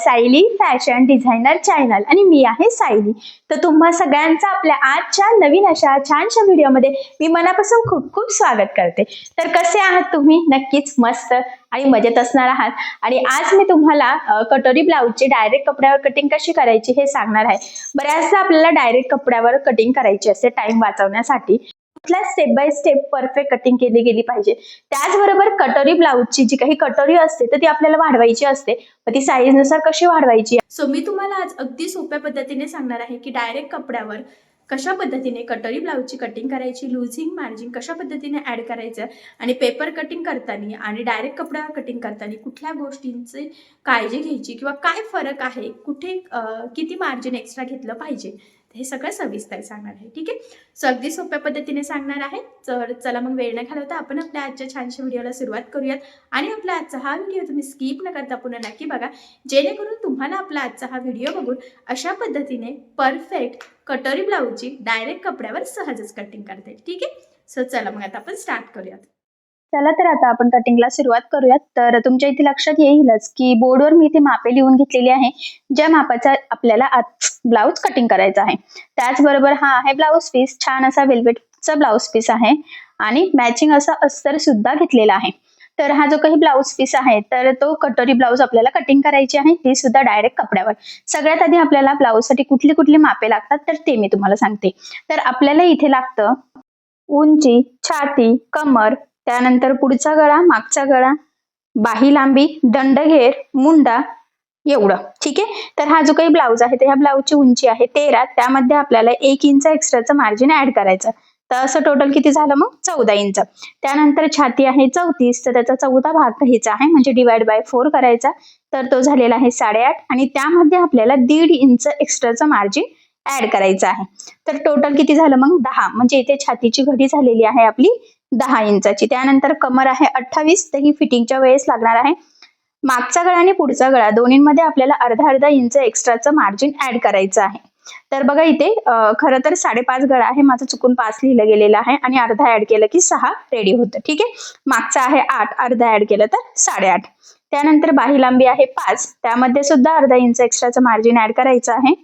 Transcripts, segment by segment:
Sayali fashion designer channel आणि मी आहे सायली. तर तुम्हा सगळ्यांचा आपल्या आजच्या नवीन अशा छानशा व्हिडिओमध्ये मी मनापासून खूप खूप स्वागत करते. तर कसे आहात तुम्ही? नक्कीच मस्त आणि मजेत असणार आहात. आणि आज मी तुम्हाला कटोरी ब्लाऊजची डायरेक्ट कपड्यावर कटिंग कशी करायची हे सांगणार आहे. बऱ्याचदा आपल्याला डायरेक्ट कपड्यावर कटिंग करायची असते टाइम वाचवण्यासाठी. Step by step perfect cutting केली गेली पाहिजे? त्याचबरोबर कटोरी ब्लाऊजची जी काही कटोरी असते तर ती आपल्याला वाढवायची असते. मग ती साईजनुसार कशी वाढवायची? सो मी तुम्हाला आज अगदी सोप्या पद्धतीने सांगणार आहे की डायरेक्ट कपड्यावर कशा पद्धतीने कटोरी ब्लाऊजची कटिंग करायची लुझिंग मार्जिन कशा पद्धतीने ॲड करायचं आणि पेपर कटिंग करताना आणि डायरेक्ट कपड्यावर कटिंग करताना कुठल्या गोष्टींची काळजी घ्यायची किंवा काय फरक आहे कुठे किती मार्जिन एक्स्ट्रा घेतलं पाहिजे? हे सगळं सविस्तर सांगणार आहे. ठीक आहे? सो अगदी सोप्या पद्धतीने सांगणार आहे. तर चला मग वेळ न घालवता आपण आपल्या आजच्या छानशा व्हिडिओला सुरुवात करूयात. आणि आपला आजचा हा व्हिडिओ तुम्ही स्किप न करता पुन्हा नक्की बघा. जेणेकरून तुम्हाला आपला आजचा हा व्हिडिओ बघून अशा पद्धतीने परफेक्ट कटोरी ब्लाऊजची डायरेक्ट कपड्यावर सहजच कटिंग करता येईल. ठीक आहे? सो चला मग आता आपण स्टार्ट करूयात. चला तर आता आपण कटिंगला सुरुवात करूयात. तर तुमच्या इथे लक्षात येईलच की बोर्डवर मी इथे मापे लिहून घेतलेली आहे ज्या मापाचा आपल्याला आज ब्लाऊज कटिंग करायचा आहे. त्याचबरोबर हा आहे ब्लाऊज पीस छान असा वेल्वेटचा ब्लाऊज पीस आहे आणि मॅचिंग असा अस्तर सुद्धा घेतलेला आहे. तर हा जो काही ब्लाऊज पीस आहे तर तो कटोरी ब्लाऊज आपल्याला कटिंग करायची आहे ती सुद्धा डायरेक्ट कपड्यावर. सगळ्यात आधी आपल्याला ब्लाऊजसाठी कुठली कुठली मापे लागतात तर ते मी तुम्हाला सांगते. तर आपल्याला इथे लागतं उंची छाती कमर त्यानंतर पुढचा गळा मागचा गळा बाही लांबी दंडघेर मुंडा एवढं. ठीक आहे? तर हा जो काही ब्लाऊज आहे तर ह्या ब्लाऊजची उंची आहे तेरा. त्यामध्ये आपल्याला एक इंच एक्स्ट्राचं मार्जिन ऍड करायचं. तर असं टोटल किती झालं मग? चौदा इंच. त्यानंतर छाती आहे चौतीस. तर त्याचा चौदा भाग घ्यायचा आहे म्हणजे डिवाइड बाय फोर करायचा. तर तो झालेला आहे साडेआठ. आणि त्यामध्ये आपल्याला दीड इंच एक्स्ट्राचं मार्जिन ऍड करायचं आहे. तर टोटल किती झालं मग? दहा. म्हणजे इथे छातीची घडी झालेली आहे आपली दहा इंचाची. त्यानंतर कमर आहे अठ्ठावीस तर ही फिटिंगच्या वेळेस लागणार आहे. मागचा गळा आणि पुढचा गळा दोन्हीमध्ये आपल्याला अर्धा अर्धा इंच एक्स्ट्राचं मार्जिन ऍड करायचं आहे. तर बघा इथे खर खरं तर साडेपाच गळा आहे माझं चुकून पाच लिहिलं गेलेलं आहे आणि अर्धा ऍड केलं की सहा रेडी होतं. ठीक आहे? मागचा आहे आठ अर्धा ऍड केलं तर साडेआठ. त्यानंतर बाही लांबी आहे पाच त्यामध्ये सुद्धा अर्धा इंच एक्स्ट्राचं मार्जिन ऍड करायचं आहे.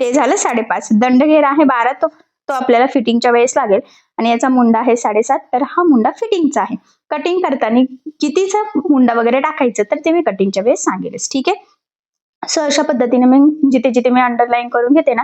ते झालं साडेपाच. दंडघेर आहे बारा तो तो आपल्याला फिटिंगच्या वेळेस लागेल. आणि याचा मुंडा आहे साडेसात तर हा मुंडा फिटिंगचा आहे. कटिंग करताना कितीचा मुंडा वगैरे टाकायचं तर ते मी कटिंगच्या वेळेस सांगेलच ठीक आहे? सो अशा पद्धतीने मी जिथे जिथे मी अंडरलाईन करून घेते ना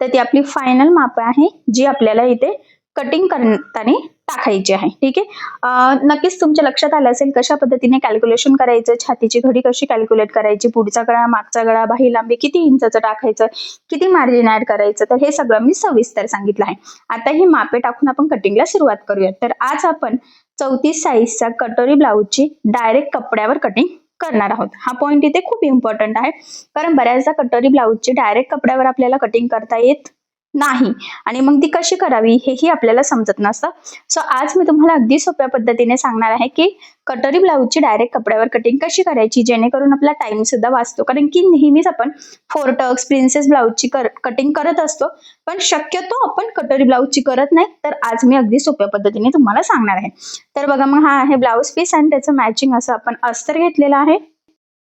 तर ती आपली फायनल माप आहे जी आपल्याला इथे कटिंग करताना टाकायची आहे. ठीक आहे? नक्कीच तुमच्या लक्षात आलं असेल कशा पद्धतीने कॅल्क्युलेशन करायचं छातीची घडी कशी कॅल्क्युलेट करायची पुढचा गळा मागचा गळा बाही लांबी किती इंचाचं टाकायचं किती मार्जिन ऍड करायचं तर हे सगळं मी सविस्तर सांगितलं आहे. आता ही मापे टाकून आपण कटिंगला सुरुवात करूयात. तर आज आपण चौतीस साईजचा कटोरी ब्लाऊजची डायरेक्ट कपड्यावर कटिंग करणार आहोत. हा पॉईंट इथे खूप इम्पॉर्टंट आहे. कारण बऱ्याचदा कटोरी ब्लाऊजची डायरेक्ट कपड्यावर आपल्याला कटिंग करता येत नाही. आणि मग ती कशी करावी हेही आपल्याला समजत नसतं. सो आज मी तुम्हाला अगदी सोप्या पद्धतीने सांगणार आहे की कटोरी ब्लाऊजची डायरेक्ट कपड्यावर कटिंग कशी करायची जेणेकरून आपला टाइम सुद्धा वाचतो. कारण की नेहमीच आपण फोर टक्स प्रिन्सेस ब्लाऊजची कटिंग करत असतो. पण शक्यतो आपण कटोरी ब्लाऊजची करत नाही. तर आज मी अगदी सोप्या पद्धतीने तुम्हाला सांगणार आहे. तर बघा मग हा आहे ब्लाऊज पीस आणि त्याचं मॅचिंग असं आपण अस्तर घेतलेलं आहे.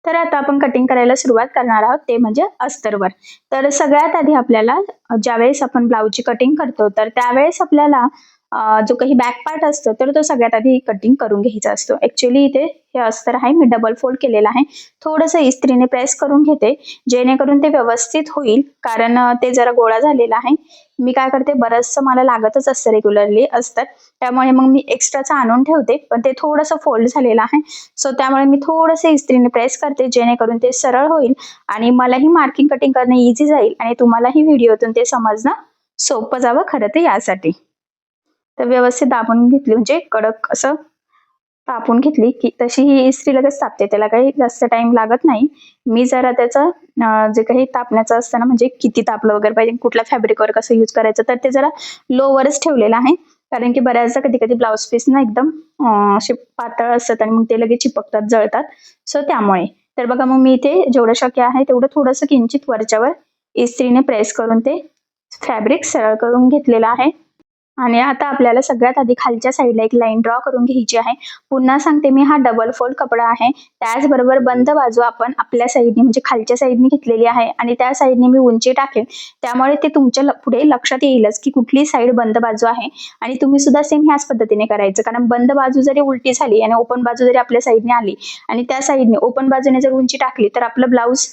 तर आता आपण कटिंग करायला सुरुवात करणार आहोत. ते म्हणजे अस्तरवर. तर सगळ्यात आधी आपल्याला ज्यावेळेस आपण ब्लाऊजची कटिंग करतो तर त्यावेळेस आपल्याला जो काही बॅक पार्ट असतो तर तो सगळ्यात आधी कटिंग करून घ्यायचा असतो. ऍक्च्युली इथे हे अस्तर आहे मी डबल फोल्ड केलेलं आहे. थोडंसं इस्त्रीने प्रेस करून घेते जेणेकरून ते व्यवस्थित होईल कारण ते जरा गोळा झालेला आहे. मी काय करते बरंचसं मला लागतच असतं रेग्युलरली असतात त्यामुळे मग मी एक्स्ट्राचं आणून ठेवते. पण ते थोडंसं फोल्ड झालेलं आहे. सो त्यामुळे मी थोडंसं इस्त्रीने प्रेस करते जेणेकरून ते सरळ होईल आणि मलाही मार्किंग कटिंग करणं इझी जाईल आणि तुम्हालाही व्हिडिओतून ते समजणं सोपं जावं खरं तर यासाठी. तर व्यवस्थित दाबून घेतली म्हणजे कडक असं तापून घेतली की तशी ही इस्त्री लगेच तापते. त्याला काही जास्त टाइम लागत नाही. मी जरा त्याचं जे काही तापण्याचं असतं ना म्हणजे किती तापलं वगैरे पाहिजे कुठल्या फॅब्रिकवर कसं यूज करायचं तर ते जरा लोवरच ठेवलेलं आहे. कारण की बऱ्याचदा कधी कधी ब्लाऊज पीस ना एकदम असे पातळ असतात आणि मग ते लगेच चिपकतात जळतात. सो त्यामुळे. तर बघा मग मी इथे जेवढं शक्य आहे तेवढं थोडंसं किंचित वरच्यावर इस्त्रीने प्रेस करून ते फॅब्रिक सरळ करून घेतलेलं आहे. आणि आता आपल्याला सगळ्यात आधी खालच्या साईडला एक लाईन ड्रॉ करून घ्यायची आहे. पुन्हा सांगते मी हा डबल फोल्ड कपडा आहे. त्याचबरोबर बंद बाजू आपण आपल्या साईडने म्हणजे खालच्या साईडने घेतलेली आहे आणि त्या साईडने मी उंची टाकेल त्यामुळे ते तुमच्यापुढे लक्षात येईलच की कुठली साईड बंद बाजू आहे. आणि तुम्ही सुद्धा सेम ह्याच पद्धतीने करायचं. कारण बंद बाजू जरी उलटी झाली आणि ओपन बाजू जरी आपल्या साईडने आली आणि त्या साईडने ओपन बाजूने जर उंची टाकली तर आपलं ब्लाऊज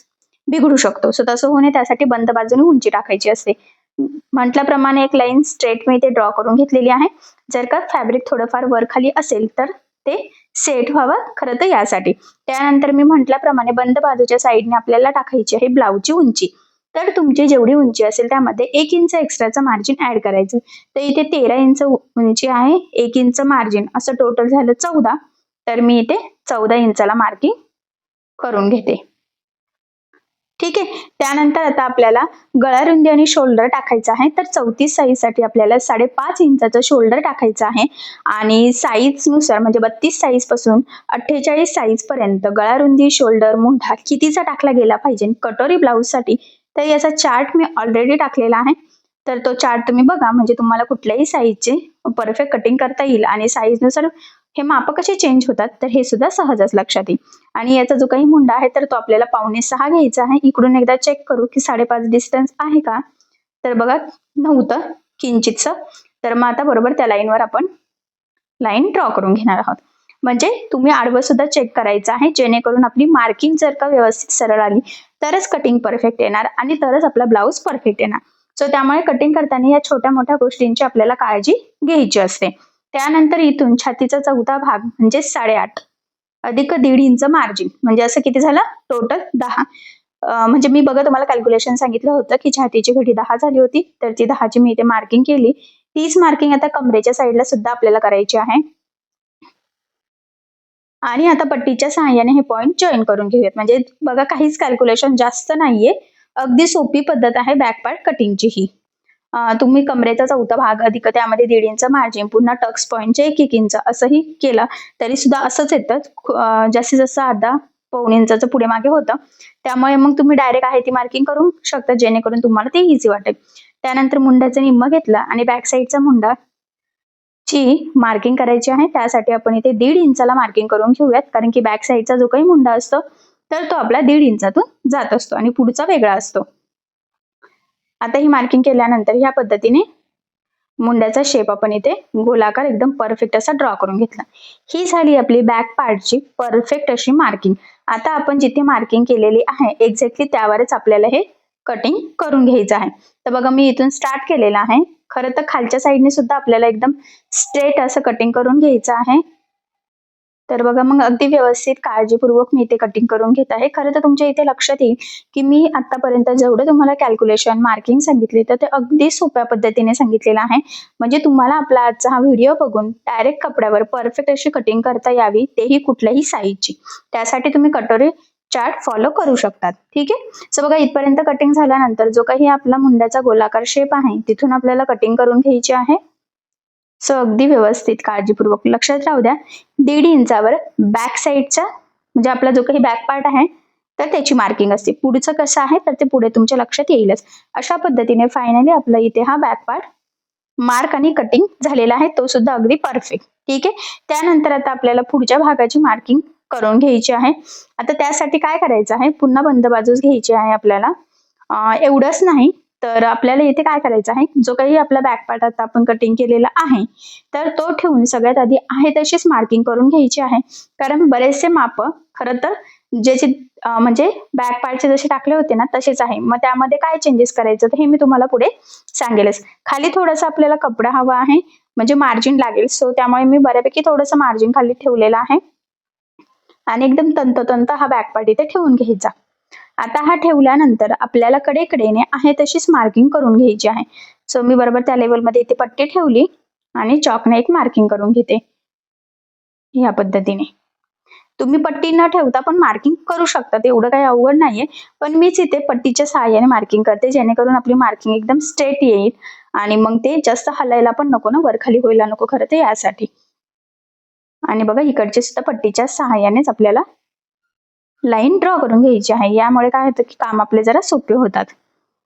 बिघडू शकतो. सो तसं होणे त्यासाठी बंद बाजूने उंची टाकायची असते. म्हटल्याप्रमाणे एक लाईन स्ट्रेट मी इथे ड्रॉ करून घेतलेली आहे. जर का फॅब्रिक थोडंफार वर खाली असेल तर ते सेट व्हावं खरं तर यासाठी. त्यानंतर मी म्हटल्याप्रमाणे बंद बाजूच्या साईडने आपल्याला टाकायची आहे ब्लाऊजची उंची. तर तुमची जेवढी उंची असेल त्यामध्ये एक इंच एक्स्ट्राचं मार्जिन ऍड करायचं. तर इथे तेरा इंच उंची आहे एक इंच मार्जिन असं टोटल झालं चौदा. तर मी इथे चौदा इंचाला मार्किंग करून घेते. ठीक आहे? त्यानंतर आता आपल्याला गळा रुंदी आणि शोल्डर टाकायचं आहे. तर चौतीस साईजसाठी आपल्याला साडेपाच इंचाचं शोल्डर टाकायचं आहे. आणि साईजनुसार म्हणजे बत्तीस साईजपासून अठ्ठेचाळीस साईज पर्यंत गळा रुंदी शोल्डर मुंढा कितीचा टाकला गेला पाहिजे? कटोरी ब्लाऊजसाठी तर याचा चार्ट मी ऑलरेडी टाकलेला आहे. तर तो चार्ट तुम्ही बघा म्हणजे तुम्हाला कुठल्याही साईजचे परफेक्ट कटिंग करता येईल आणि साईजनुसार हे माप कसे चेंज होतात तर हे सुद्धा सहजच लक्षात येईल. आणि याचा जो काही मुंडा आहे तर तो आपल्याला पावणे सहा घ्यायचा आहे. इकडून एकदा चेक करू की साडेपाच डिस्टन्स आहे का? तर बघा नव्हतं किंचितचं. तर मग आता बरोबर त्या लाईनवर आपण लाईन ड्रॉ करून घेणार आहोत. म्हणजे तुम्ही आडवं सुद्धा चेक करायचं आहे जेणेकरून आपली मार्किंग जर का व्यवस्थित सरळ आली तरच कटिंग परफेक्ट येणार आणि तरच आपला ब्लाऊज परफेक्ट येणार. सो त्यामुळे कटिंग करताना या छोट्या मोठ्या गोष्टींची आपल्याला काळजी घ्यायची असते. त्यानंतर इथून छातीचा चौथा भाग म्हणजे साडेआठ. अधिक दीड इंच मार्जिन म्हणजे असं किती झालं? टोटल दहा. म्हणजे मी बघा तुम्हाला कॅल्क्युलेशन सांगितलं होतं की छातीची घडी दहा झाली होती तर ती दहाची मी इथे मार्किंग केली. तीच मार्किंग आता कमरेच्या साईडला सुद्धा आपल्याला करायची आहे. आणि आता पट्टीच्या सहाय्याने हे पॉईंट जॉईन करून घेऊयात. म्हणजे बघा काहीच कॅल्क्युलेशन जास्त नाहीये. अगदी सोपी पद्धत आहे बॅक पार्ट कटिंगची ही. तुम्ही कमरेचा चौथा भाग अधिक त्यामध्ये दीड इंच मार्जिन पुन्हा टक्स पॉईंटचे एक एक इंच असंही केलं. तरी सुद्धा असंच येतं. जास्तीत जास्त अर्धा पाऊण इंचाचं पुढे मागे होतं. त्यामुळे मग तुम्ही डायरेक्ट आहे ती मार्किंग करू शकता जेणेकरून तुम्हाला ते इझी वाटेल. त्यानंतर मुंड्याचं निम्म घेतलं आणि बॅक साईडचा मुंडा ची मार्किंग करायची आहे. त्यासाठी आपण इथे दीड इंचाला मार्किंग करून घेऊयात. कारण की बॅक साईडचा जो काही मुंडा असतो तर तो आपला दीड इंचातून जात असतो आणि पुढचा वेगळा असतो. आता ही मार्किंग केल्यानंतर ह्या पद्धतीने मुंड्याचा शेप आपण इथे गोलाकार एकदम परफेक्ट असा ड्रॉ करून घेतला. ही झाली आपली बॅक पार्टची परफेक्ट अशी मार्किंग आता आपण जिथे मार्किंग केलेली आहे एक्झॅक्टली त्यावरच आपल्याला हे कटिंग करून घ्यायचं आहे. तर बघा मी इथून स्टार्ट केलेलं आहे. खरं तर खालच्या साईडने सुद्धा आपल्याला एकदम स्ट्रेट असं कटिंग करून घ्यायचं आहे. तर बघा मग अगदी व्यवस्थित काळजीपूर्वक मी इथे कटिंग करून घेत आहे. खरं तर तुमच्या इथे लक्षात येईल की मी आतापर्यंत जेवढं तुम्हाला कॅल्क्युलेशन मार्किंग सांगितले तर ते अगदी सोप्या पद्धतीने सांगितलेलं आहे. म्हणजे तुम्हाला आपला आजचा हा व्हिडिओ बघून डायरेक्ट कपड्यावर परफेक्ट अशी कटिंग करता यावी तेही कुठल्याही साईजची त्यासाठी तुम्ही कटोरी चार्ट फॉलो करू शकतात. ठीक आहे? सो बघा इथपर्यंत कटिंग झाल्यानंतर जो काही आपला मुंड्याचा गोलाकार शेप आहे तिथून आपल्याला कटिंग करून घ्यायची आहे. सो अगदी व्यवस्थित काळजीपूर्वक. लक्षात राहू द्या दीड इंचावर बॅक साईडचा म्हणजे आपला जो काही बॅक पार्ट आहे तर त्याची मार्किंग असते. पुढचं कसं आहे तर ते पुढे तुमच्या लक्षात येईलच. अशा पद्धतीने फायनली आपला इथे हा बॅक पार्ट मार्क आणि कटिंग झालेला आहे तो सुद्धा अगदी परफेक्ट ठीक आहे? त्यानंतर आता आपल्याला पुढच्या भागाची मार्किंग करून घ्यायची आहे. आता त्यासाठी काय करायचं आहे? पुन्हा बंद बाजूस घ्यायची आहे आपल्याला. एवढंच नाही. तर आपल्याला इथे काय करायचं आहे? जो काही आपला बॅक पार्ट आता आपण कटिंग केलेला आहे तर तो ठेवून सगळ्यात आधी आहे तशीच मार्किंग करून घ्यायची आहे. कारण बरेचसे माप खरं तर ज्याचे म्हणजे बॅक पार्टचे जसे टाकले होते ना तसेच आहे. मग त्यामध्ये काय चेंजेस करायचं तर हे मी तुम्हाला पुढे सांगेलच. खाली थोडंसं आपल्याला कपडा हवा आहे म्हणजे मार्जिन लागेल. सो त्यामुळे मी बऱ्यापैकी थोडंसं मार्जिन खाली ठेवलेलं आहे. आणि एकदम तंतोतंत हा बॅक पार्ट इथे ठेवून घ्यायचा. आता हा ठेवल्यानंतर आपल्याला कडेकडेने आहे तशीच मार्किंग करून घ्यायची आहे. सो मी बरोबर त्या लेवलमध्ये इथे पट्टी ठेवली आणि चॉकने एक मार्किंग करून घेते. या पद्धतीने. तुम्ही पट्टी न ठेवता पण मार्किंग करू शकता एवढं काही अवघड नाहीये. पण मीच इथे पट्टीच्या सहाय्याने मार्किंग करते जेणेकरून आपली मार्किंग एकदम स्ट्रेट येईल आणि मग ते जास्त हलायला पण नको ना वरखाली व्हायला नको खरं ते यासाठी. आणि बघा इकडची सुद्धा पट्टीच्या सहाय्यानेच आपल्याला लाईन ड्रॉ करून घ्यायची आहे. यामुळे काय होतं की काम आपले जरा सोपे होतात.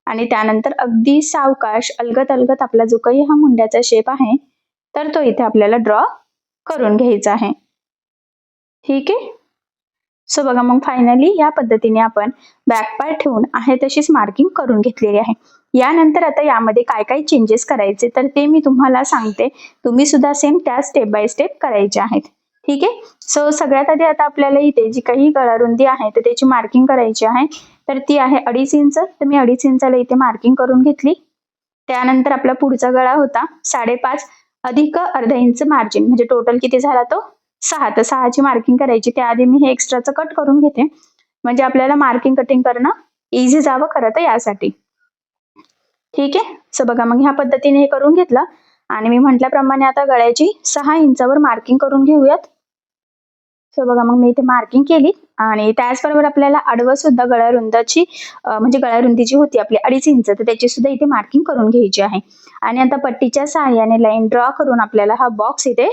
आणि त्यानंतर अगदी सावकाश अलगत अलगत आपला जो काही हा मुंड्याचा शेप आहे तर तो इथे आपल्याला ड्रॉ करून घ्यायचा आहे. ठीक आहे? सो बघा मग फायनली या पद्धतीने आपण बॅक ठेवून आहे तशीच मार्किंग करून घेतलेली आहे. यानंतर आता यामध्ये काय काय चेंजेस करायचे तर ते मी तुम्हाला सांगते. तुम्ही सुद्धा सेम त्या स्टेप बाय स्टेप करायचे आहेत. ठीक आहे? सो सगळ्यात आधी आता आपल्याला इथे जी काही गळारुंदी आहे तर त्याची मार्किंग करायची आहे. तर ती आहे अडीच इंच. तर मी अडीच इंचाला इथे मार्किंग करून घेतली. त्यानंतर आपला पुढचा गळा होता साडेपाच. अधिक अर्धा इंच मार्जिन म्हणजे टोटल किती झाला तो? सहा. तर सहाची मार्किंग करायची. त्याआधी मी हे एक्स्ट्राचं कट करून घेते. म्हणजे आपल्याला मार्किंग कटिंग करणं इझी जावं खरं तर यासाठी. ठीक आहे? सो बघा मग ह्या पद्धतीने हे करून घेतलं. आणि मी म्हटल्याप्रमाणे आता गळ्याची सहा इंचावर मार्किंग करून घेऊयात. सो बघा मग मी इथे मार्किंग केली आणि त्याचबरोबर आपल्याला आडवं सुद्धा गळ्यारुंदाची म्हणजे गळा जी होती आपली अडीच इंच तर त्याची सुद्धा इथे मार्किंग करून घ्यायची आहे. आणि आता पट्टीच्या सहाय्याने लाईन ड्रॉ करून आपल्याला हा बॉक्स इथे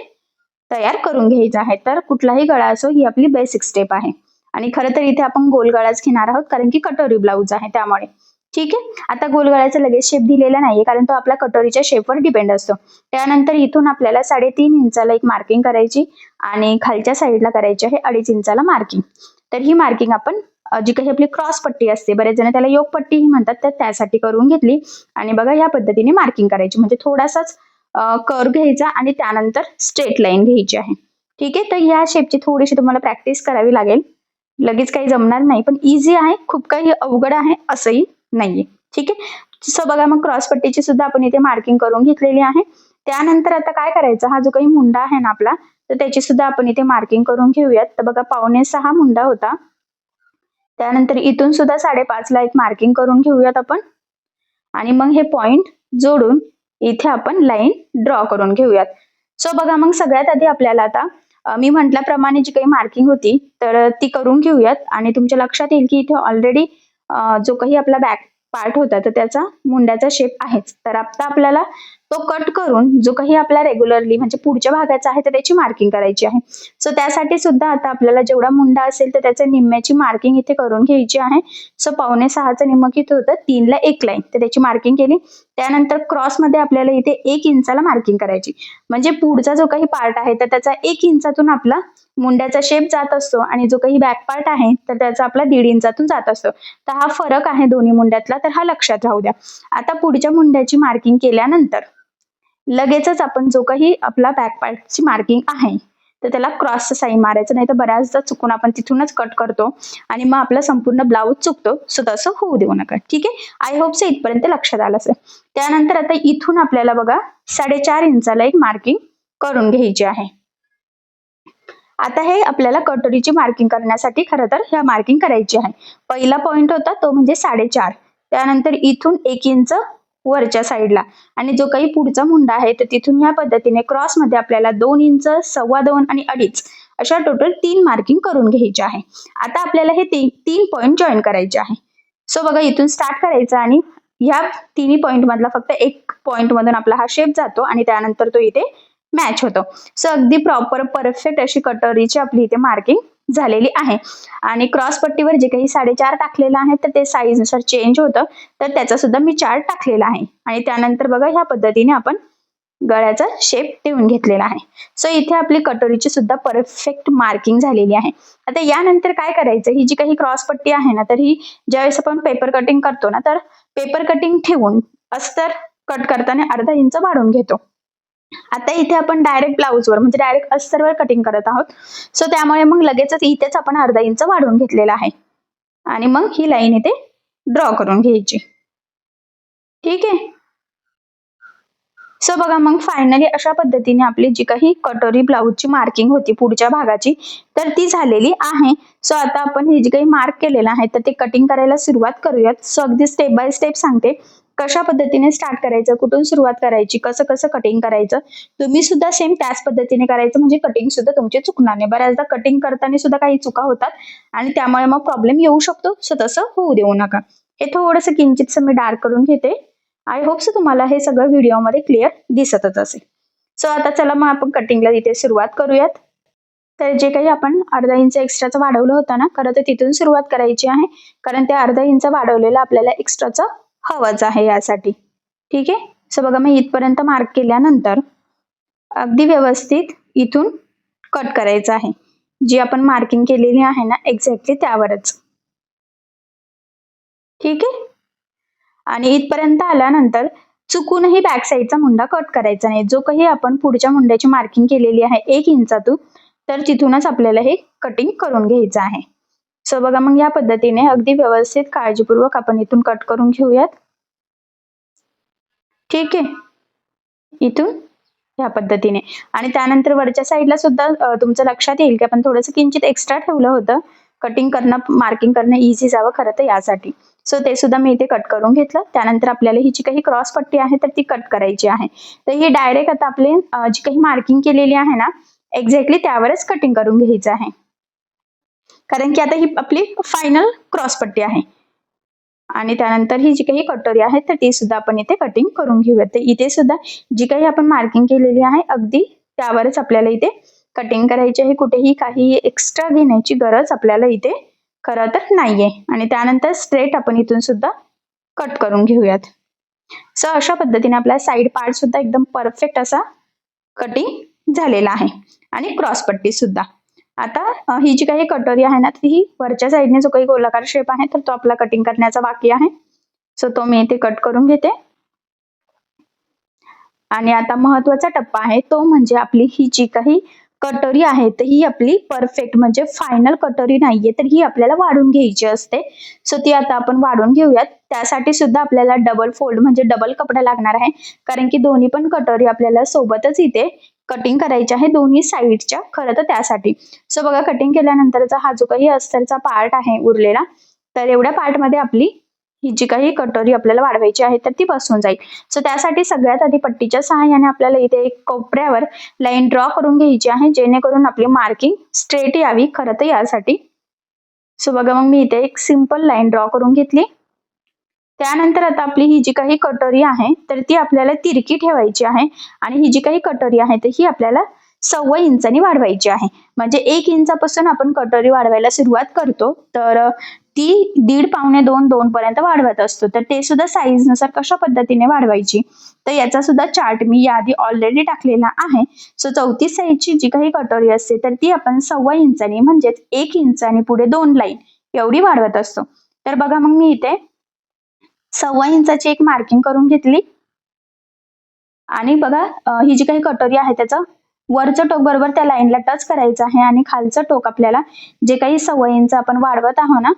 तयार करून घ्यायचा आहे. तर कुठलाही गळा असो ही आपली बेसिक स्टेप आहे. आणि खरं तर इथे आपण गोल गळाच घेणार आहोत कारण की कटोरी ब्लाऊज आहे त्यामुळे. ठीक आहे? आता गोलगळ्याचा लगेच शेप दिलेला नाहीये कारण तो आपल्या कटोरीच्या शेपवर डिपेंड असतो. त्यानंतर इथून आपल्याला साडेतीन इंचाला एक मार्किंग करायची आणि खालच्या साईडला करायची आहे अडीच इंचाला मार्किंग तर ही मार्किंग आपण जी काही आपली क्रॉस पट्टी असते बरेच जण त्याला योग पट्टी ही म्हणतात तर त्यासाठी करून घेतली. आणि बघा या पद्धतीने मार्किंग करायची. म्हणजे थोडासाच कर घ्यायचा आणि त्यानंतर स्ट्रेट लाईन घ्यायची आहे. ठीक आहे? तर या शेपची थोडीशी तुम्हाला प्रॅक्टिस करावी लागेल. लगेच काही जमणार नाही पण इझी आहे. खूप काही अवघड आहे असंही नाहीये. ठीक आहे? सो बघा मग क्रॉस पट्टीची सुद्धा आपण इथे मार्किंग करून घेतलेली आहे. त्यानंतर आता काय करायचं? हा जो काही मुंडा आहे ना आपला तर त्याची सुद्धा आपण इथे मार्किंग करून घेऊयात. तर बघा पावणे सहा मुंडा होता. त्यानंतर इथून सुद्धा साडेपाचला एक मार्किंग करून घेऊयात आपण. आणि मग हे पॉइंट जोडून इथे आपण लाईन ड्रॉ करून घेऊयात. सो बघा मग सगळ्यात आधी आपल्याला आता मी म्हटल्याप्रमाणे जी काही मार्किंग होती तर ती करून घेऊयात. आणि तुमच्या लक्षात येईल की इथे ऑलरेडी जो काही आपला बॅक पार्ट होता तर त्याचा मुंड्याचा शेप आहेच. तर आता आपल्याला तो कट करून जो काही आपला रेग्युलरली म्हणजे पुढच्या भागाचा आहे तर त्याची मार्किंग करायची आहे. सो त्यासाठी सुद्धा आता आपल्याला जेवढा मुंडा असेल तर त्याच्या निम्म्याची मार्किंग इथे करून घ्यायची आहे. सो पावणे सहाचं निम्म किती होतं? तीनला एक लाईन तर त्याची मार्किंग केली. त्यानंतर क्रॉसमध्ये आपल्याला इथे एक इंचाला मार्किंग करायची. म्हणजे पुढचा जो काही पार्ट आहे तर त्याचा एक इंचातून आपला मुंड्याचा शेप जात असतो आणि जो काही बॅक पार्ट आहे तर त्याचा आपला दीड इंचातून जात असतो. तर हा फरक आहे दोन्ही मुंड्यातला तर हा लक्षात राहू द्या. आता पुढच्या मुंड्याची मार्किंग केल्यानंतर लगेचच आपण जो काही आपला बॅक पार्टची मार्किंग आहे तर त्याला क्रॉसचं साईन मारायचं नाही तर बऱ्याचदा चुकून आपण तिथूनच कट करतो आणि मग आपला संपूर्ण ब्लाऊज चुकतो. सो तसं होऊ देऊ नका ठीक आहे? आय होप से इथपर्यंत लक्षात आलं असेल. त्यानंतर आता इथून आपल्याला बघा साडेचार इंचाला एक मार्किंग करून घ्यायची आहे. आता हे आपल्याला कटोरीची मार्किंग करण्यासाठी खरं तर ह्या मार्किंग करायची आहे. पहिला पॉइंट होता तो म्हणजे साडेचार. त्यानंतर इथून एक इंच वरच्या साईडला आणि जो काही पुढचा मुंडा आहे तर तिथून या पद्धतीने क्रॉसमध्ये आपल्याला दोन इंच सव्वा दोन आणि अडीच अशा टोटल तीन मार्किंग करून घ्यायची आहे. आता आपल्याला हे ती, तीन पॉईंट जॉईन करायचे आहे. सो बघा इथून स्टार्ट करायचं आणि ह्या तिन्ही पॉइंट मधला फक्त एक पॉइंट मधून आपला हा शेप जातो आणि त्यानंतर तो इथे मॅच होतो. सो अगदी प्रॉपर परफेक्ट अशी कटोरीची आपली इथे मार्किंग झालेली आहे. आणि क्रॉस पट्टीवर जे काही साडेचार टाकलेलं आहे तर ते साईजनुसार चेंज होतं. तर त्याचा सुद्धा मी चार्ट टाकलेला आहे. आणि त्यानंतर बघा ह्या पद्धतीने आपण गळ्याचा शेप देऊन घेतलेला आहे. सो इथे आपली कटोरीची सुद्धा परफेक्ट मार्किंग झालेली आहे. आता यानंतर काय करायचं? ही जी काही क्रॉस पट्टी आहे ना तर ही ज्यावेळेस आपण पेपर कटिंग करतो ना तर पेपर कटिंग ठेवून अस्तर कट करताना अर्धा इंच वाढवून घेतो. आता इथे आपण डायरेक्ट ब्लाऊजवर म्हणजे डायरेक्ट अस्तरवर कटिंग करत आहोत. सो त्यामुळे मग लगेचच इथेच आपण अर्धा इंच वाढवून घेतलेला आहे. आणि मग ही लाईन इथे ड्रॉ करून घ्यायची. ठीक आहे? सो बघा मग फायनली अशा पद्धतीने आपली जी काही कटोरी ब्लाऊजची मार्किंग होती पुढच्या भागाची तर ती झालेली आहे. सो आता आपण हे जे काही मार्क केलेलं आहे तर ते कटिंग करायला सुरुवात करूयात. सो अगदी स्टेप बाय स्टेप सांगते. कशा पद्धतीने स्टार्ट करायचं कुठून सुरुवात करायची कसं कसं कटिंग करायचं तुम्ही सुद्धा सेम त्याच पद्धतीने करायचं. म्हणजे कटिंग सुद्धा तुमची चुकणार नाही. बऱ्याचदा कटिंग करताना सुद्धा काही चुका होतात आणि त्यामुळे मग प्रॉब्लेम येऊ शकतो. सो तसं होऊ देऊ नका. हे थोडंसं किंचितसं मी डार्क करून घेते. आय होप सो तुम्हाला हे सगळं व्हिडिओमध्ये क्लिअर दिसतच असेल. सो आता चला मग आपण कटिंगला इथे सुरुवात करूयात. तर जे काही आपण अर्धा इंच एक्स्ट्राचं वाढवलं होतं ना खरं तर तिथून सुरुवात करायची आहे. कारण ते अर्धा इंच वाढवलेलं आपल्याला एक्स्ट्राचं हवंच आहे यासाठी. ठीक आहे? सो बघा मी इथपर्यंत मार्क केल्यानंतर अगदी व्यवस्थित इथून कट करायचं आहे. जी आपण मार्किंग केलेली आहे ना एक्झॅक्टली त्यावरच. ठीक आहे? आणि इथपर्यंत आल्यानंतर चुकूनही बॅक साईडचा मुंडा कट करायचा नाही. जो काही आपण पुढच्या मुंड्याची मार्किंग केलेली आहे एक इंचातून तर तिथूनच आपल्याला हे कटिंग करून घ्यायचं आहे. सो बघा मग या पद्धतीने अगदी व्यवस्थित काळजीपूर्वक आपण इथून कट करून घेऊयात. ठीक आहे? इथून? या पद्धतीने. आणि त्यानंतर वरच्या साईडला सुद्धा तुमचं लक्षात येईल की आपण थोडंसं किंचित एक्स्ट्रा ठेवलं होतं. कटिंग करणं मार्किंग करणं इझी जावं खरं तर यासाठी. सो ते सुद्धा मी इथे कट करून घेतलं. त्यानंतर आपल्याला ही जी काही क्रॉस पट्टी आहे तर ती कट करायची आहे. तर ही डायरेक्ट आता आपली जी काही मार्किंग केलेली आहे ना एक्झॅक्टली त्यावरच कटिंग करून घ्यायचं आहे. कारण की आता ही आपली फायनल क्रॉस पट्टी आहे. आणि त्यानंतर ही जी काही कटोरी आहे तर ती सुद्धा आपण इथे कटिंग करून घेऊया तर इथे सुद्धा जी काही आपण मार्किंग केलेली आहे अगदी त्यावरच आपल्याला इथे कटिंग करायची आहे. कुठेही काही एक्स्ट्रा घेण्याची गरज आपल्याला इथे खरं तर नाहीये. आणि त्यानंतर स्ट्रेट आपण इथून सुद्धा कट करून घेऊयात. सो अशा पद्धतीने आपला साईड पार्ट सुद्धा एकदम परफेक्ट असा कटिंग झालेला आहे. आणि क्रॉस पट्टी सुद्धा. आता ही जी काही कटोरी आहे ना ती वरच्या साईडने जो काही गोलाकार शेप आहे तर तो आपला कटिंग करण्याचा बाकी आहे. सो तो मी इथे कट करून घेते. आणि आता महत्त्वाचा टप्पा आहे तो म्हणजे आपली ही जी काही कटोरी आहे तर ही आपली परफेक्ट म्हणजे फायनल कटोरी नाहीये तर ही आपल्याला वाढून घ्यायची असते. सो ती आता आपण वाढून घेऊयात. त्यासाठी सुद्धा आपल्याला डबल फोल्ड म्हणजे डबल कपडा लागणार आहे. कारण की दोन्ही पण कटोरी आपल्याला सोबतच इथे कटिंग करायची आहे दोन्ही साईडच्या खरं तर त्यासाठी. सो बघा कटिंग केल्यानंतरचा हा जो काही अस्तरचा पार्ट आहे उरलेला तर एवढ्या पार्टमध्ये आपली ही जी काही कटोरी आपल्याला वाढवायची आहे तर ती बसून जाईल. सो त्यासाठी सगळ्यात आधी पट्टीच्या सहाय्याने आपल्याला इथे एक कोपऱ्यावर लाईन ड्रॉ करून घ्यायची आहे जेणेकरून आपली मार्किंग स्ट्रेट यावी. खरं तर यासाठी. सो बघा मग मी इथे एक सिंपल लाईन ड्रॉ करून घेतली. त्यानंतर आता आपली ही जी काही कटोरी आहे तर ती आपल्याला तिरकी ठेवायची आहे आणि ही जी काही कटोरी आहे तर ही आपल्याला सव्वा इंचानी वाढवायची आहे. म्हणजे एक इंचापासून आपण कटोरी वाढवायला सुरुवात करतो तर ती दीड पावणे दोन दोन पर्यंत वाढवत असतो. तर ते सुद्धा साईजनुसार कशा पद्धतीने वाढवायची? तर याचा सुद्धा चार्ट मी याआधी ऑलरेडी टाकलेला आहे. सो चौतीस साईजची जी काही कटोरी असते तर ती आपण सव्वा इंचानी म्हणजेच एक इंचानी पुढे दोन लाईन एवढी वाढवत असतो. तर बघा मग मी इथे सव्वा इंचाची एक मार्किंग करून घेतली. आणि बघा ही जी काही कटोरी आहे त्याचं वरचं टोक बरोबर त्या लाईनला टच करायचं आहे आणि खालचं टोक आपल्याला जे काही सव्वा इंच आपण वाढवत आहोत ना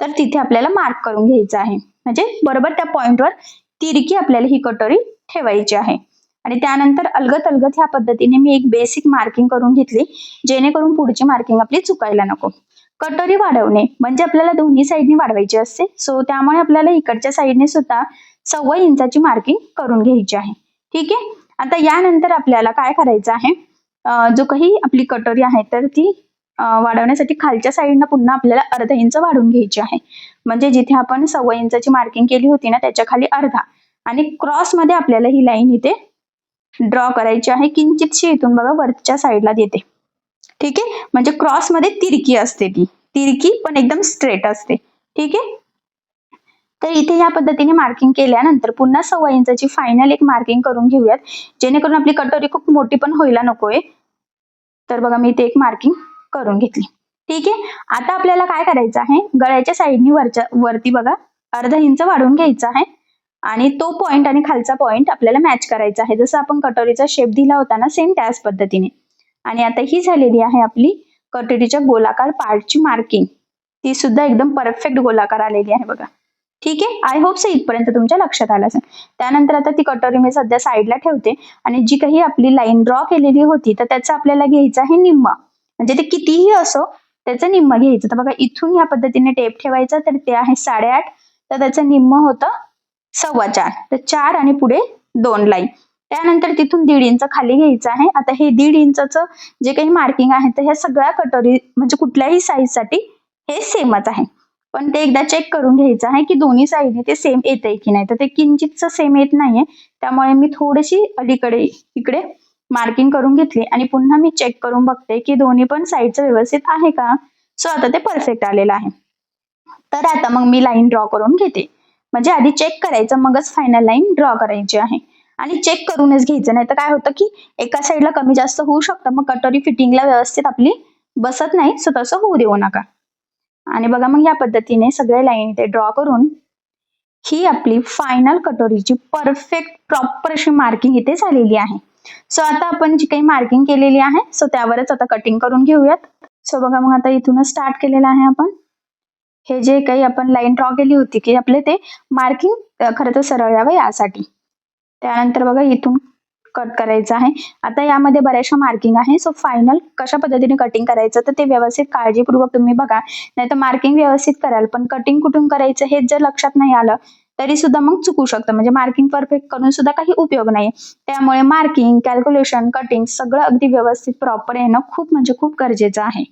तर तिथे आपल्याला मार्क करून घ्यायचं आहे. म्हणजे बरोबर त्या पॉइंटवर तिरकी आपल्याला ही कटोरी ठेवायची आहे. आणि त्यानंतर अलगत अलगत ह्या पद्धतीने मी एक बेसिक मार्किंग करून घेतली जेणेकरून पुढची मार्किंग आपली चुकायला नको. कटोरी वाढवणे. म्हणजे आपल्याला दोन्ही साईडनी वाढवायची असते. सो त्यामुळे आपल्याला इकडच्या साईडने सुद्धा सव्वा इंचाची मार्किंग करून घ्यायची आहे. ठीक आहे? आता यानंतर आपल्याला काय करायचं आहे? जो काही आपली कटोरी आहे तर ती वाढवण्यासाठी खालच्या साईडनं पुन्हा आपल्याला अर्धा इंच वाढून घ्यायची आहे. म्हणजे जिथे आपण सव्वा इंचाची मार्किंग केली होती ना त्याच्याखाली अर्धा. आणि क्रॉसमध्ये आपल्याला ही लाईन इथे ड्रॉ करायची आहे. किंचितशी इथून बघा वरच्या साईडला देते. ठीक आहे? म्हणजे क्रॉसमध्ये तिरकी असते ती. तिरकी पण एकदम स्ट्रेट असते. ठीक आहे? तर इथे या पद्धतीने मार्किंग केल्यानंतर पुन्हा सव्वा इंचाची फायनल एक मार्किंग करून घेऊयात. जेणेकरून आपली कटोरी खूप मोठी पण व्हायला नकोय. तर बघा मी इथे एक मार्किंग करून घेतली. ठीक आहे? आता आपल्याला काय करायचं आहे? गळ्याच्या साईडनी वरच्या वरती बघा अर्धा इंच वाढवून घ्यायचा आहे. आणि तो पॉइंट आणि खालचा पॉइंट आपल्याला मॅच करायचा आहे. जसं आपण कटोरीचा शेप दिला होता ना सेम त्याच पद्धतीने. आणि आता ही झालेली आहे आपली कटोरीच्या गोलाकार पार्टची मार्किंग ती सुद्धा एकदम परफेक्ट गोलाकार आलेली आहे बघा. ठीक आहे? आय होप सो इथपर्यंत तुमच्या लक्षात आलं असेल. त्यानंतर आता ती कटोरी मी सध्या साईडला ठेवते आणि जी काही आपली लाईन ड्रॉ केलेली होती तर त्याचं आपल्याला घ्यायचं आहे निम्म. म्हणजे ते कितीही असो त्याचं निम्म घ्यायचं. तर बघा इथून या पद्धतीने टेप ठेवायचा तर ते आहे साडेआठ. तर त्याचं निम्म होतं सव्वा चार. तर चार आणि पुढे दोन लाईन त्यानंतर तिथून दीड इंच खाली घ्यायचं आहे. आता हे दीड इंचचं जे काही मार्किंग आहे तर ह्या सगळ्या कटोरी म्हणजे कुठल्याही साईजसाठी हे सेमच आहे. पण ते एकदा चेक करून घ्यायचं आहे की दोन्ही साईडने ते सेम येत आहे की नाही. तर ते किंचितचं सेम येत नाहीये. त्यामुळे मी थोडीशी अलीकडे इकडे मार्किंग करून घेतली आणि पुन्हा मी चेक करून बघते की दोन्ही पण साईडचं व्यवस्थित आहे का? सो आता ते परफेक्ट आलेलं आहे. तर आता मग मी लाईन ड्रॉ करून घेते. म्हणजे आधी चेक करायचं मगच फायनल लाईन ड्रॉ करायची आहे. आणि चेक करूनच घ्यायचं. नाही तर काय होतं की एका साईडला कमी जास्त होऊ शकतं. मग कटोरी फिटिंगला व्यवस्थित आपली बसत नाही. सो तसं होऊ देऊ नका. आणि बघा मग या पद्धतीने सगळे लाईन इथे ड्रॉ करून ही आपली फायनल कटोरीची परफेक्ट प्रॉपर अशी मार्किंग इथे झालेली आहे. सो आता आपण जी काही मार्किंग केलेली आहे सो त्यावरच आता कटिंग करून घेऊयात. सो बघा मग आता इथूनच स्टार्ट केलेलं आहे आपण. हे जे काही आपण लाईन ड्रॉ केली होती की आपले ते मार्किंग खरं तर सरळ यावं यासाठी. त्यानंतर बघा इथून कट करायचं आहे. आता यामध्ये बऱ्याचशा मार्किंग आहे. सो फायनल कशा पद्धतीने कटिंग करायचं तर ते व्यवस्थित काळजीपूर्वक तुम्ही बघा. नाही तर मार्किंग व्यवस्थित कराल पण कटिंग कुठून करायचं हे जर लक्षात नाही आलं तरी सुद्धा मग चुकू शकतं. म्हणजे मार्किंग परफेक्ट करून सुद्धा काही उपयोग नाही त्यामुळे मार्किंग कॅल्क्युलेशन कटिंग सगळं अगदी व्यवस्थित प्रॉपर येणं खूप म्हणजे खूप गरजेचं आहे.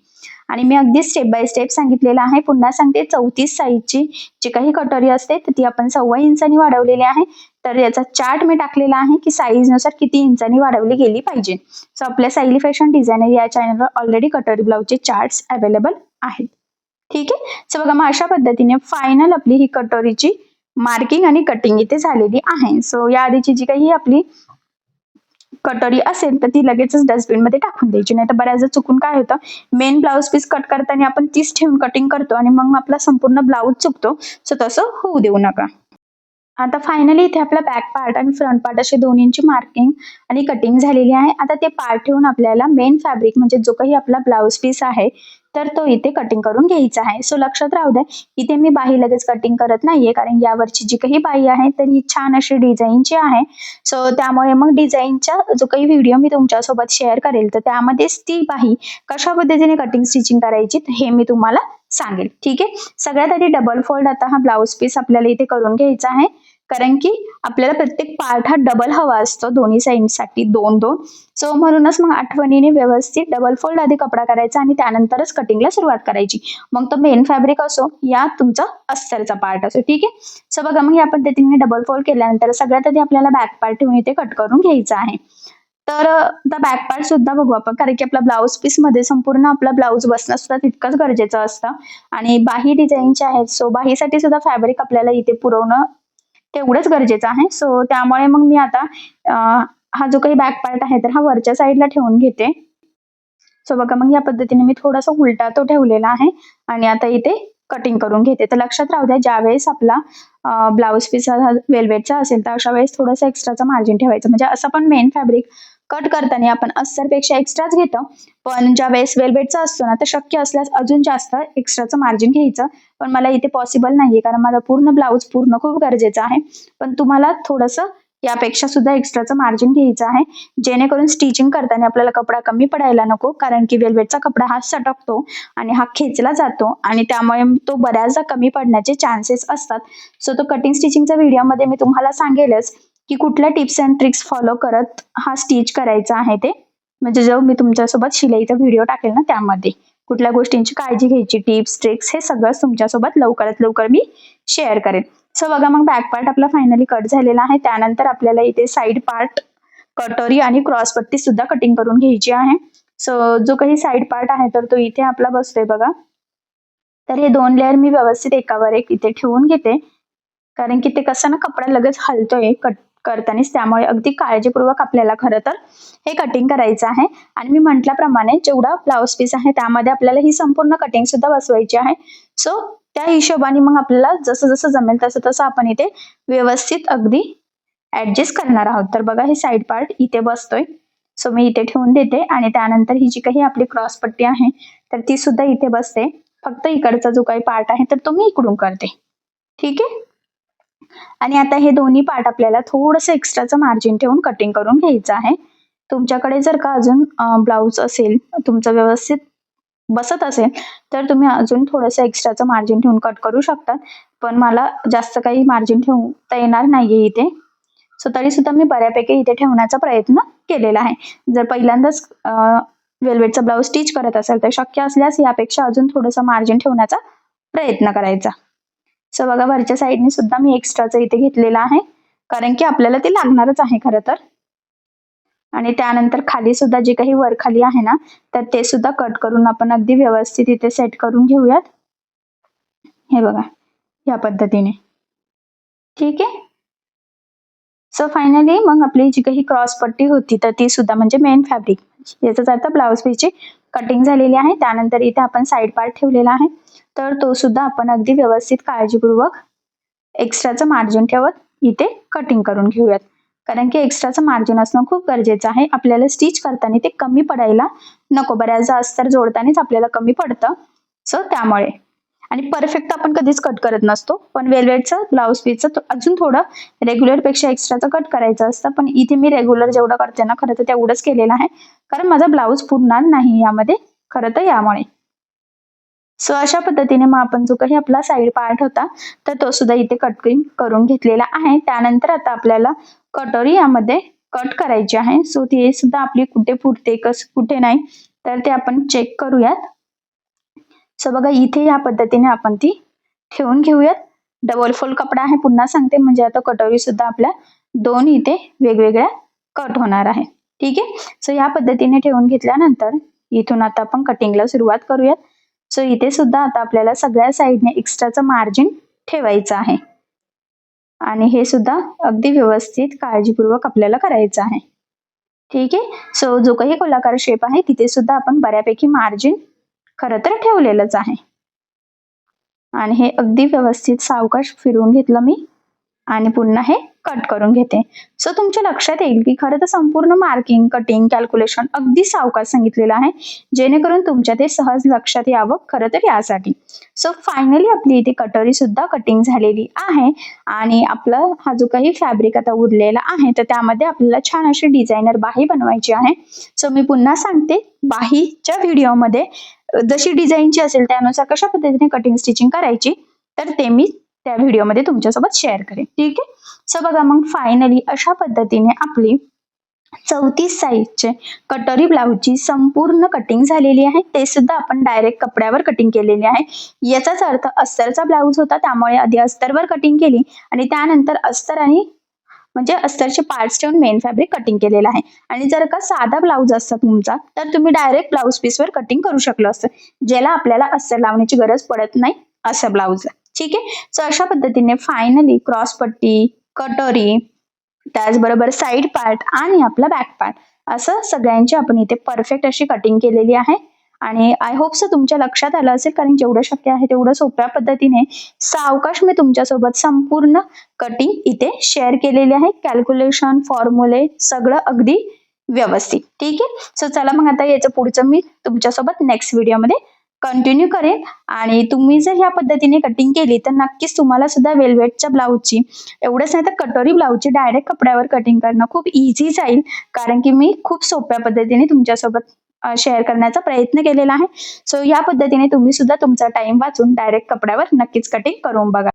आणि मी अगदी स्टेप बाय स्टेप सांगितलेलं आहे. पुन्हा सांगते चौतीस साईजची जी काही कटोरी असते तर ती आपण सव्वा इंचानी वाढवलेली आहे. तर याचा चार्ट मी टाकलेला आहे की साईजनुसार किती इंचानी वाढवली गेली पाहिजे. सो आपल्या सायली फॅशन डिझायनर या चॅनलवर ऑलरेडी कटोरी ब्लाऊजचे चार्ट्स अवेलेबल आहेत. ठीक आहे? सो बघा मग अशा पद्धतीने फायनल आपली ही कटोरीची मार्किंग आणि कटिंग इथे झालेली आहे. सो या आधीची जी काही आपली कटोरी असेल तर ती लगेचच डस्टबिनमध्ये टाकून द्यायची. नाही तर बऱ्याचदा चुकून काय होतं मेन ब्लाऊज पीस कट करताना आपण तीच ठेवून कटिंग करतो आणि मग आपला संपूर्ण ब्लाऊज चुकतो. सो तसं होऊ देऊ नका. आता फायनली इथे आपला बॅक पार्ट आणि फ्रंट पार्ट असे दोन्हींची मार्किंग आणि कटिंग झालेली आहे. आता ते पार्ट ठेवून आपल्याला मेन फॅब्रिक म्हणजे जो काही आपला ब्लाऊज पीस आहे तर तो इथे कटिंग करून घ्यायचा आहे. सो लक्षात राहू द्या इथे मी बाही लगेच कटिंग करत नाहीये कारण यावरची जी काही बाही आहे तर ही छान अशी डिझाईनची आहे. सो त्यामुळे मग डिझाईनचा जो काही व्हिडिओ मी तुमच्यासोबत शेअर करेल तर त्यामध्येच ती बाही कशा पद्धतीने कटिंग स्टिचिंग करायची हे मी तुम्हाला सांगेल. ठीक आहे? सगळ्यात आधी डबल फोल्ड आता हा ब्लाऊज पीस आपल्याला इथे करून घ्यायचा आहे. कारण की आपल्याला प्रत्येक पार्ट हा डबल हवा असतो दोन्ही साईडसाठी दोन दोन. सो म्हणूनच मग आठवणीने व्यवस्थित डबल फोल्ड आधी कपडा करायचा आणि त्यानंतरच कटिंगला सुरुवात करायची. मग तो मेन फॅब्रिक असो या तुमचा अस्तरचा पार्ट असो ठीक आहे? सो बघा मग या पद्धतीने डबल फोल्ड केल्यानंतर सगळ्यात आधी आपल्याला बॅक पार्ट ठेवून इथे कट करून घ्यायचा आहे. तर बॅक पार्ट सुद्धा बघू आपण कारण की आपला ब्लाऊज पीसमध्ये संपूर्ण आपला ब्लाऊज बसणं सुद्धा तितकंच गरजेचं असतं. आणि बाही डिझाईनचे आहेत सो बाहीसाठी सुद्धा फॅब्रिक आपल्याला इथे पुरवणं तेवढंच गरजेचं आहे. सो त्यामुळे मग मी आता हा जो काही बॅक पार्ट आहे तर हा वरच्या साईडला ठेवून घेते. सो बघा मग या पद्धतीने मी थोडासा उलटा तो ठेवलेला आहे आणि आता इथे कटिंग करून घेते. तर लक्षात राहू द्या ज्यावेळेस आपला ब्लाऊज पीस वेलवेटचा असेल तर अशा वेळेस थोडासा एक्स्ट्राचा मार्जिन ठेवायचं. म्हणजे असं पण मेन फॅब्रिक कट करताना आपण अस्सरपेक्षा एक्स्ट्राच घेतो. पण ज्या वेळेस वेलवेटचा असतो ना तर शक्य असल्यास अजून जास्त एक्स्ट्राचं मार्जिन घ्यायचं. पण मला इथे पॉसिबल नाहीये कारण माझा पूर्ण ब्लाऊज पूर्ण खूप गरजेचं आहे. पण तुम्हाला थोडंसं यापेक्षा सुद्धा एक्स्ट्राचं मार्जिन घ्यायचं आहे. जेणेकरून स्टिचिंग करताना आपल्याला कपडा कमी पडायला नको कारण की वेलवेटचा कपडा हा सटकतो आणि हा खेचला जातो आणि त्यामुळे तो बऱ्याचदा कमी पडण्याचे चान्सेस असतात. सो तो कटिंग स्टिचिंगच्या व्हिडिओमध्ये मी तुम्हाला सांगेलच की कुठल्या टिप्स अँड ट्रिक्स फॉलो करत हा स्टिच करायचा आहे ते? म्हणजे जो मी तुमच्यासोबत शिलाईचा व्हिडिओ टाकेल ना त्यामध्ये. कुठल्या गोष्टींची काळजी घ्यायची टिप्स ट्रिक्स हे सगळं तुमच्यासोबत लवकरात लवकर मी शेअर करेन. सो बघा मग बॅक पार्ट आपला फायनली कट झालेला आहे. त्यानंतर आपल्याला इथे साईड पार्ट कटोरी आणि क्रॉस पट्टी सुद्धा कटिंग करून घ्यायची आहे. सो जो काही साईड पार्ट आहे तर तो इथे आपला बसतोय बघा. तर हे दोन लेअर मी व्यवस्थित एकावर एक इथे ठेवून घेते. कारण की ते कसं ना कपडा लगेच हलतोय कट करतानीच त्यामुळे अगदी काळजीपूर्वक आपल्याला खरं तर हे कटिंग करायचं आहे. आणि मी म्हटल्याप्रमाणे जेवढा ब्लाऊज पीस आहे त्यामध्ये आपल्याला ही संपूर्ण कटिंग सुद्धा बसवायची आहे. सो त्या हिशोबाने मग आपल्याला जसं जसं जमेल तसं तसं आपण इथे व्यवस्थित अगदी ऍडजस्ट करणार आहोत. तर बघा हे साईड पार्ट इथे बसतोय. सो मी इथे ठेवून देते आणि त्यानंतर ही जी काही आपली क्रॉस पट्टी आहे तर ती सुद्धा इथे बसते. फक्त इकडचा जो काही पार्ट आहे तर तो मी इकडून करते. ठीक आहे? आणि आता हे दोन्ही पार्ट आपल्याला थोडंसं एक्स्ट्राचं मार्जिन ठेवून कटिंग करून घ्यायचं आहे. तुमच्याकडे जर का अजून ब्लाऊज असेल तुमचं व्यवस्थित बसत असेल तर तुम्ही अजून थोडंसं एक्स्ट्राचं मार्जिन ठेवून कट करू शकतात. पण मला जास्त काही मार्जिन ठेवता येणार नाहीये इथे. सो तरी सुद्धा मी बऱ्यापैकी इथे ठेवण्याचा प्रयत्न केलेला आहे. जर पहिल्यांदाच वेलवेटचा ब्लाऊज स्टिच करत असेल तर शक्य असल्यास यापेक्षा अजून थोडंसं मार्जिन ठेवण्याचा प्रयत्न करायचा. सो बघा वरच्या साईडने सुद्धा मी एक्स्ट्राचं इथे घेतलेलं आहे. कारण की आपल्याला ते लागणारच आहे खरं तर. आणि त्यानंतर खाली सुद्धा जे काही वर खाली आहे ना तर ते सुद्धा कट करून आपण अगदी व्यवस्थित इथे सेट करून घेऊयात. हे बघा या पद्धतीने. ठीक आहे? सो फायनली मग आपली जी काही क्रॉस पट्टी होती तर ती सुद्धा म्हणजे मेन फॅब्रिक याचाच अर्थ ब्लाऊज पीची कटिंग झालेली आहे. त्यानंतर इथे आपण साईड पार्ट ठेवलेला आहे. तर तो सुद्धा आपण अगदी व्यवस्थित काळजीपूर्वक एक्स्ट्राचं मार्जिन ठेवत इथे कटिंग करून घेऊयात. कारण की एक्स्ट्राचं मार्जिन असणं खूप गरजेचं आहे. आपल्याला स्टिच करताना ते कमी पडायला नको. बऱ्याचदा अस्तर जोडतानाच आपल्याला कमी पडतं. सो त्यामुळे. आणि परफेक्ट आपण कधीच कट करत नसतो. पण वेलवेटचं ब्लाऊज पीसचं अजून थोडं रेग्युलरपेक्षा एक्स्ट्राचं कट करायचं असतं. पण इथे मी रेग्युलर जेवढं करते ना खरं तर तेवढंच केलेलं आहे. कारण माझा ब्लाऊज पुरणार नाही यामध्ये. खरं तर यामुळे. सो अशा पद्धतीने मग आपण जो काही आपला साईड पार्ट होता तर तो सुद्धा इथे कटिंग करून घेतलेला आहे. त्यानंतर आता आपल्याला कटोरी यामध्ये कट करायची आहे. सो ती सुद्धा आपली कुठे फुटते कस कुठे नाही तर ते आपण चेक करूयात. सो बघा इथे या पद्धतीने आपण ती ठेवून घेऊयात. डबल फोल्ड कपडा आहे पुन्हा सांगते. म्हणजे आता कटोरी सुद्धा आपल्या दोन इथे वेगवेगळ्या कट होणार आहे. ठीक आहे? सो या पद्धतीने ठेवून घेतल्यानंतर इथून आता आपण कटिंगला सुरुवात करूयात. सो इथे सुद्धा आता आपल्याला सगळ्या साईडने एक्स्ट्राचं मार्जिन ठेवायचं आहे. आणि हे सुद्धा अगदी व्यवस्थित काळजीपूर्वक आपल्याला करायचं आहे. ठीक आहे? सो जो काही गोलाकार शेप आहे तिथे सुद्धा आपण बऱ्यापैकी मार्जिन खरं तर ठेवलेलंच आहे. आणि हे अगदी व्यवस्थित सावकाश फिरवून घेतलं मी. आणि पुन्हा हे कट करून घेते. सो तुमच्या लक्षात येईल की खरं तर संपूर्ण मार्किंग कटिंग कॅल्क्युलेशन अगदी सावकाश सांगितलेलं आहे. जेणेकरून तुमच्या ते सहज लक्षात यावं खरं तर यासाठी. सो फायनली आपली इथे कटोरी सुद्धा कटिंग झालेली आहे. आणि आपलं हा जो काही फॅब्रिक आता उरलेला आहे तर त्यामध्ये आपल्याला छान अशी डिझायनर बाही बनवायची आहे. सो मी पुन्हा सांगते बाहीच्या व्हिडिओमध्ये जशी डिझाईनची असेल त्यानुसार कशा पद्धतीने कटिंग स्टिचिंग करायची तर ते मी त्या व्हिडिओमध्ये तुमच्यासोबत शेअर करेन. ठीक आहे? सो बघा मग फायनली अशा पद्धतीने आपली चौतीस साईजचे कटोरी ब्लाऊजची संपूर्ण कटिंग झालेली आहे. ते सुद्धा आपण डायरेक्ट कपड्यावर कटिंग केलेली आहे. याचाच अर्थ अस्तरचा ब्लाऊज होता त्यामुळे आधी अस्तरवर कटिंग केली आणि त्यानंतर अस्तर आणि म्हणजे अस्तरचे पार्ट्स ठेवून मेन फॅब्रिक कटिंग केलेलं आहे. आणि जर का साधा ब्लाऊज असता तुमचा तर तुम्ही डायरेक्ट ब्लाऊज पीसवर कटिंग करू शकलो असतं ज्याला आपल्याला अस्तर लावण्याची गरज पडत नाही असं ब्लाऊज ठीक आहे? सो अशा पद्धतीने फायनली क्रॉस पट्टी कटोरी त्याचबरोबर साईड पार्ट आणि आपला बॅक पार्ट असं सगळ्यांची आपण इथे परफेक्ट अशी कटिंग केलेली आहे. आणि आय होप सो तुमच्या लक्षात आलं असेल कारण जेवढं शक्य आहे तेवढं सोप्या पद्धतीने सावकाश मी तुमच्यासोबत संपूर्ण कटिंग इथे शेअर केलेली आहे. कॅल्क्युलेशन फॉर्म्युले सगळं अगदी व्यवस्थित. ठीक आहे? सो चला मग आता याचं पुढचं मी तुमच्यासोबत नेक्स्ट व्हिडिओमध्ये कंटिन्यू करेन आणि तुम्ही जर ह्या पद्धतीने कटिंग केली तर नक्कीच तुम्हाला सुद्धा वेलवेटच्या ब्लाऊजची एवढंच नाही तर कटोरी ब्लाऊजची डायरेक्ट कपड्यावर कटिंग करणं खूप इझी जाईल. कारण की मी खूप सोप्या पद्धतीने तुमच्यासोबत शेअर करण्याचा प्रयत्न केलेला आहे. सो या पद्धतीने तुम्ही सुद्धा तुमचा टाइम वाचून डायरेक्ट कपड्यावर नक्कीच कटिंग करून बघा.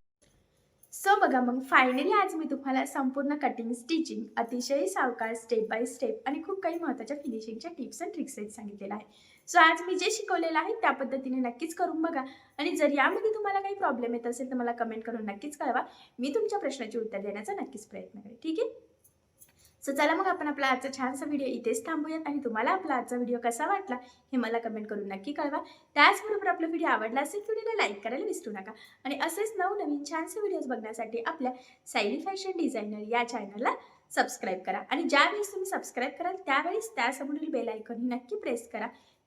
सो बघा मग फायनली आज मी तुम्हाला संपूर्ण कटिंग स्टिचिंग अतिशय सावकार स्टेप बाय स्टेप आणि खूप काही महत्त्वाच्या फिनिशिंगच्या टिप्स अँड ट्रिक्स सांगितलेलं आहे. सो आज मी जे शिकवलेलं आहे त्या पद्धतीने नक्कीच करून बघा. आणि जर यामध्ये तुम्हाला काही प्रॉब्लेम येत असेल तर मला कमेंट करून नक्कीच कळवा. मी तुमच्या प्रश्नाची उत्तर देण्याचा नक्कीच प्रयत्न करेन. ठीक आहे? सो चला मग आपण आपला आजचा छानसा व्हिडिओ इथेच थांबूयात. आणि तुम्हाला आपला आजचा व्हिडिओ कसा वाटला हे मला कमेंट करून नक्की कळवा. त्याचबरोबर आपला व्हिडिओ आवडला असेल व्हिडिओला लाईक करायला विसरू नका. आणि असेच नवनवीन छानसे व्हिडिओज बघण्यासाठी आपल्या सायली फॅशन डिझायनर या चॅनलला सबस्क्राईब करा. आणि ज्यावेळेस तुम्ही सबस्क्राईब कराल त्यावेळेस त्यासमोरील बेल आयकॉन नक्की प्रेस करा.